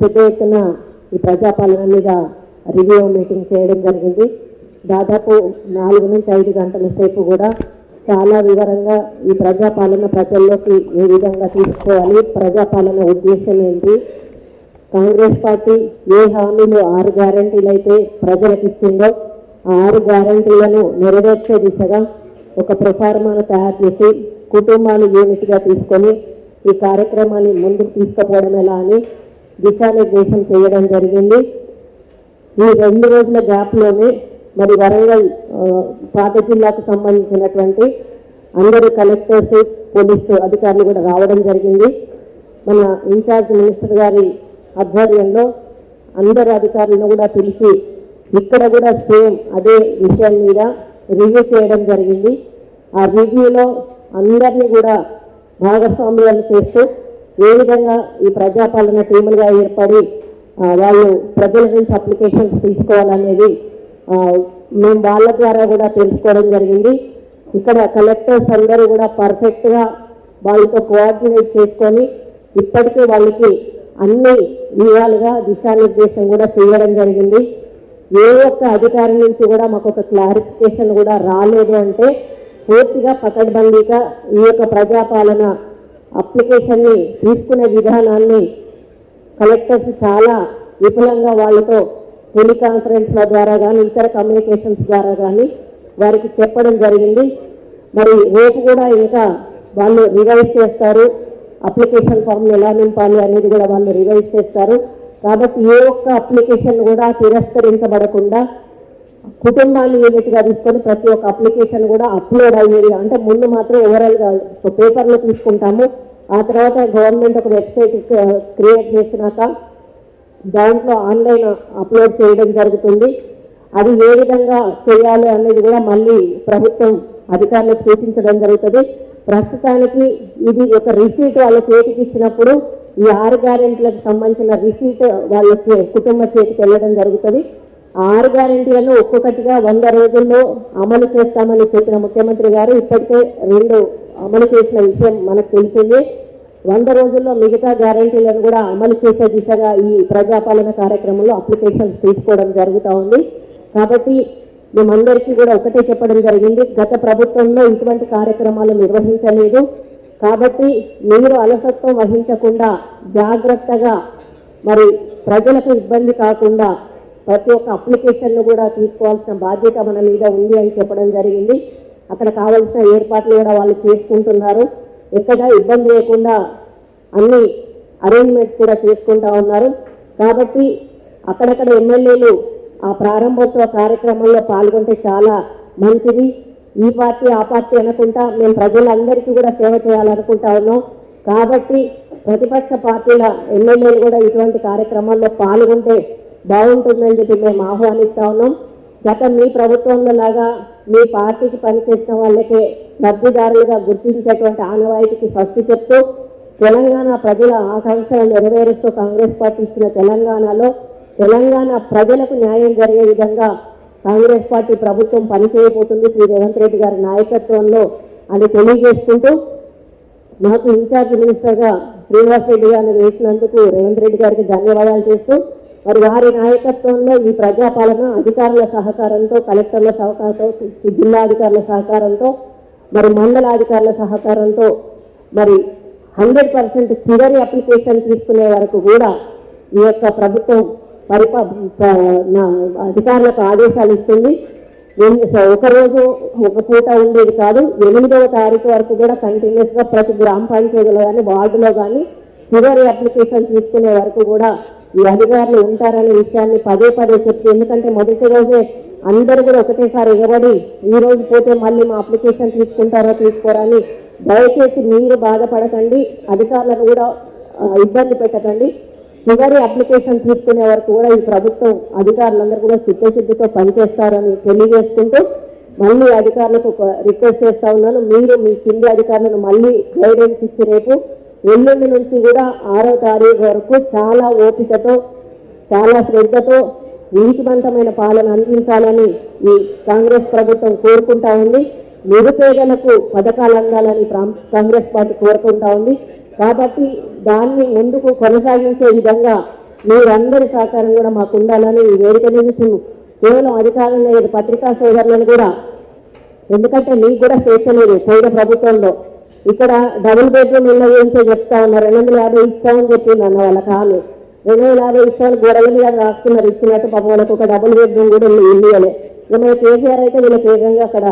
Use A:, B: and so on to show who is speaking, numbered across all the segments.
A: పెద్ద ఎత్తున ఈ ప్రజాపాలన మీద రివ్యూ మీటింగ్ చేయడం జరిగింది. దాదాపు నాలుగు నుంచి ఐదు గంటల సేపు కూడా చాలా వివరంగా ఈ ప్రజాపాలన ప్రజల్లోకి ఏ విధంగా తీసుకోవాలి ప్రజాపాలన ఉద్దేశం ఏంటి? కాంగ్రెస్ పార్టీ ఏ హామీలు ఆరు గ్యారంటీలు అయితే ప్రజలకు ఇచ్చిందో ఆ ఆరు గ్యారంటీలను నెరవేర్చే దిశగా ఒక ప్రసారమాను తయారు చేసి కుటుంబాలు యూనిట్గా తీసుకొని ఈ కార్యక్రమాన్ని ముందుకు తీసుకుపోవడం ఎలా అని దిశానిర్దేశం చేయడం జరిగింది. ఈ రెండు రోజుల గ్యాప్లోనే మరి వరంగల్ పాత జిల్లాకు సంబంధించినటువంటి అందరు కలెక్టర్స్ పోలీసు అధికారులు కూడా రావడం జరిగింది. మన ఇన్ఛార్జ్ మినిస్టర్ గారి ఆధ్వర్యంలో అందరు అధికారులను కూడా పిలిచి ఇక్కడ కూడా సేమ్ అదే విషయం మీద రివ్యూ చేయడం జరిగింది. ఆ రివ్యూలో అందరినీ కూడా భాగస్వామ్యాలు చేస్తూ ఏ విధంగా ఈ ప్రజాపాలన టీములుగా ఏర్పడి వాళ్ళు ప్రజల నుంచి అప్లికేషన్స్ తీసుకోవాలనేది మేము వాళ్ళ ద్వారా కూడా తెలుసుకోవడం జరిగింది. ఇక్కడ కలెక్టర్స్ అందరూ కూడా పర్ఫెక్ట్గా వాళ్ళతో కోఆర్డినేట్ చేసుకొని ఇప్పటికే వాళ్ళకి అన్ని విధాలుగా దిశానిర్దేశం కూడా చేయడం జరిగింది. ఏ ఒక్క అధికారి నుంచి కూడా మాకు ఒక క్లారిఫికేషన్ కూడా రాలేదు అంటే పూర్తిగా పకడ్బందీగా ఈ యొక్క ప్రజాపాలన అప్లికేషన్ని తీసుకునే విధానాన్ని కలెక్టర్స్ చాలా విపులంగా వాళ్ళతో టెలికాన్ఫరెన్స్ల ద్వారా కానీ ఇతర కమ్యూనికేషన్స్ ద్వారా కానీ వారికి చెప్పడం జరిగింది. మరి రేపు కూడా ఇంకా వాళ్ళు రివైజ్ చేస్తారు. అప్లికేషన్ ఫామ్లు ఎలా నింపాలి అనేది కూడా వాళ్ళు రివైజ్ చేస్తారు. కాబట్టి ఏ ఒక్క అప్లికేషన్ కూడా తిరస్కరించబడకుండా కుటుంబాన్ని యూనిట్గా తీసుకొని ప్రతి ఒక్క అప్లికేషన్ కూడా అప్లోడ్ అయ్యేది. అంటే ముందు మాత్రం ఓవరాల్గా పేపర్లో తీసుకుంటాము. ఆ తర్వాత గవర్నమెంట్ ఒక వెబ్సైట్ క్రియేట్ చేసినాక దాంట్లో ఆన్లైన్ అప్లోడ్ చేయడం జరుగుతుంది. అది ఏ విధంగా చేయాలి అనేది కూడా మళ్ళీ ప్రభుత్వం అధికారులకు సూచించడం జరుగుతుంది. ప్రస్తుతానికి ఇది ఒక రిసీట్ వాళ్ళ చేతికి ఇచ్చినప్పుడు ఈ ఆరు గ్యారెంట్లకు సంబంధించిన రిసీట్ వాళ్ళ కుటుంబ చేతికి వెళ్ళడం జరుగుతుంది. ఆరు గ్యారెంటీలను ఒక్కొక్కటిగా వంద రోజుల్లో అమలు చేస్తామని చెప్పిన ముఖ్యమంత్రి గారు ఇప్పటికే రెండు అమలు చేసిన విషయం మనకు తెలిసింది. వంద రోజుల్లో మిగతా గ్యారంటీలను కూడా అమలు చేసే దిశగా ఈ ప్రజాపాలన కార్యక్రమంలో అప్లికేషన్స్ తీసుకోవడం జరుగుతూ ఉంది. కాబట్టి మేమందరికీ కూడా ఒకటే చెప్పడం జరిగింది. గత ప్రభుత్వంలో ఇటువంటి కార్యక్రమాలు నిర్వహించలేదు. కాబట్టి మీరు అలసత్వం వహించకుండా జాగ్రత్తగా మరి ప్రజలకు ఇబ్బంది కాకుండా ప్రతి ఒక్క అప్లికేషన్ను కూడా తీసుకోవాల్సిన బాధ్యత మన మీద ఉంది అని చెప్పడం జరిగింది. అక్కడ కావాల్సిన ఏర్పాట్లు కూడా వాళ్ళు చేసుకుంటున్నారు. ఎక్కడ ఇబ్బంది లేకుండా అన్ని అరేంజ్మెంట్స్ కూడా చేసుకుంటా ఉన్నారు. కాబట్టి అక్కడక్కడ ఎమ్మెల్యేలు ఆ ప్రారంభోత్సవ కార్యక్రమంలో పాల్గొంటే చాలా మంచిది. ఈ పార్టీ ఆ పార్టీ అనుకుంటా మేము ప్రజలందరికీ కూడా సేవ చేయాలనుకుంటా ఉన్నాం. కాబట్టి ప్రతిపక్ష పార్టీల ఎమ్మెల్యేలు కూడా ఇటువంటి కార్యక్రమాల్లో పాల్గొంటే బాగుంటుందని చెప్పి మేము ఆహ్వానిస్తా ఉన్నాం. గత మీ ప్రభుత్వంలో లాగా మీ పార్టీకి పనిచేసిన వాళ్ళకే లబ్ధిదారులుగా గుర్తించేటువంటి ఆనవాయితీకి స్వస్తి చెప్తూ తెలంగాణ ప్రజల ఆకాంక్షలు నెరవేరుస్తూ కాంగ్రెస్ పార్టీ ఇచ్చిన తెలంగాణలో తెలంగాణ ప్రజలకు న్యాయం జరిగే విధంగా కాంగ్రెస్ పార్టీ ప్రభుత్వం పనిచేయబోతుంది శ్రీ రేవంత్ రెడ్డి గారి నాయకత్వంలో అని తెలియజేసుకుంటూ నాకు ఇన్ఛార్జ్ మినిస్టర్గా శ్రీనివాస్ రెడ్డి గారిని వేసినందుకు రేవంత్ రెడ్డి గారికి ధన్యవాదాలు చేస్తూ మరి వారి నాయకత్వంలో ఈ ప్రజాపాలన అధికారుల సహకారంతో కలెక్టర్ల సహకారంతో జిల్లా అధికారుల సహకారంతో మరి మండల అధికారుల సహకారంతో మరి హండ్రెడ్ పర్సెంట్ చివరి అప్లికేషన్ తీసుకునే వరకు కూడా ఈ యొక్క ప్రభుత్వం పరిపా నా అధికారులకు ఆదేశాలు ఇస్తుంది. ఒకరోజు ఒక రోజు ఒక పూట ఉండేది కాదు. ఎనిమిదవ తారీఖు వరకు కూడా కంటిన్యూస్గా ప్రతి గ్రామ పంచాయతీలో కానీ వార్డులో కానీ చివరి అప్లికేషన్ తీసుకునే వరకు కూడా ఈ అధికారులు ఉంటారనే విషయాన్ని పదే పదే చెప్పి ఎందుకంటే మొదటి రోజే అందరూ కూడా ఒకటేసారి ఎగబడి ఈ రోజు పోతే మళ్ళీ మా అప్లికేషన్ తీసుకుంటారో తీసుకోరా అని దయచేసి మీరు బాధపడకండి అధికారులను కూడా ఇబ్బంది పెట్టకండి. చివరి అప్లికేషన్ తీసుకునే వరకు కూడా ఈ ప్రభుత్వం అధికారులందరూ కూడా చిత్తశుద్ధితో పనిచేస్తారని తెలియజేసుకుంటూ మళ్ళీ అధికారులకు రిక్వెస్ట్ చేస్తా ఉన్నాను. మీరు మీ కింది అధికారులను మళ్ళీ గైడెన్స్ ఇచ్చి రేపు ఎల్లుండి నుంచి కూడా ఆరో తారీఖు వరకు చాలా ఓపికతో చాలా శ్రద్ధతో నీతివంతమైన పాలన అందించాలని ఈ కాంగ్రెస్ ప్రభుత్వం కోరుకుంటా ఉంది. నిరుపేదలకు పథకాలు అందాలని ప్రాం- కాంగ్రెస్ పార్టీ కోరుకుంటా ఉంది. కాబట్టి దాన్ని ముందుకు కొనసాగించే విధంగా మీరందరి సహకారం కూడా మాకు ఉండాలని ఈ వేదిక నుంచి కేవలం అధికారంలో లేదు పత్రికా సోదరులను కూడా. ఎందుకంటే మీకు కూడా స్వేచ్ఛ లేదు పోయిన ప్రభుత్వంలో. ఇక్కడ డబుల్ బెడ్రూమ్ ఇళ్ళ ఏంటో చెప్తా ఉన్నారు. రెండు వందల యాభై ఇస్తామని చెప్పింది అన్న వాళ్ళ కాలు. రెండు వందల యాభై ఇస్తామని గొడవల మీద రాస్తున్నారు. ఇచ్చినట్టు పాప వాళ్ళకి ఒక డబుల్ బెడ్రూమ్ కూడా ఇల్లు ఇల్లు ఇవ్వలే మన కేసీఆర్ అయితే వీళ్ళకి ఏకంగా అక్కడ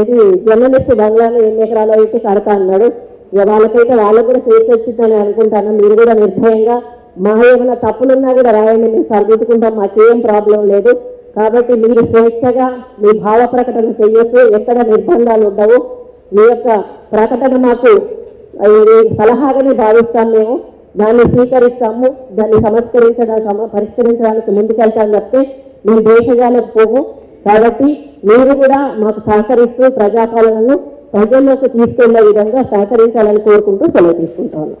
A: ఇది జర్నలిస్ట్ బంగ్లాలో ఎన్ని ఎకరాలు అయితే కడతా అన్నాడు. ఇక వాళ్ళకైతే వాళ్ళకు కూడా స్వేచ్ఛ వచ్చిందని అనుకుంటాను. మీరు కూడా నిర్భయంగా మా ఏమైనా తప్పులున్నా కూడా రాయండి. మేము సరిదిద్దుకుంటాం. మాకేం ప్రాబ్లం లేదు. కాబట్టి మీరు స్వేచ్ఛగా మీ భావ ప్రకటన చేయొచ్చు ఎక్కడ నిర్బంధాలు ఉండవు. మీ యొక్క ప్రకటన మాకు ఇది సలహాగానే భావిస్తాం మేము. దాన్ని స్వీకరిస్తాము దాన్ని సంస్కరించడానికి పరిష్కరించడానికి ముందుకెళ్తాం తప్పితే మేము దేశజాలకు పోము కాబట్టి మీరు కూడా మాకు సహకరిస్తూ ప్రజాపాలనను ప్రజల్లోకి తీసుకెళ్ళే విధంగా సహకరించాలని కోరుకుంటూ సెలవు తీసుకుంటాను.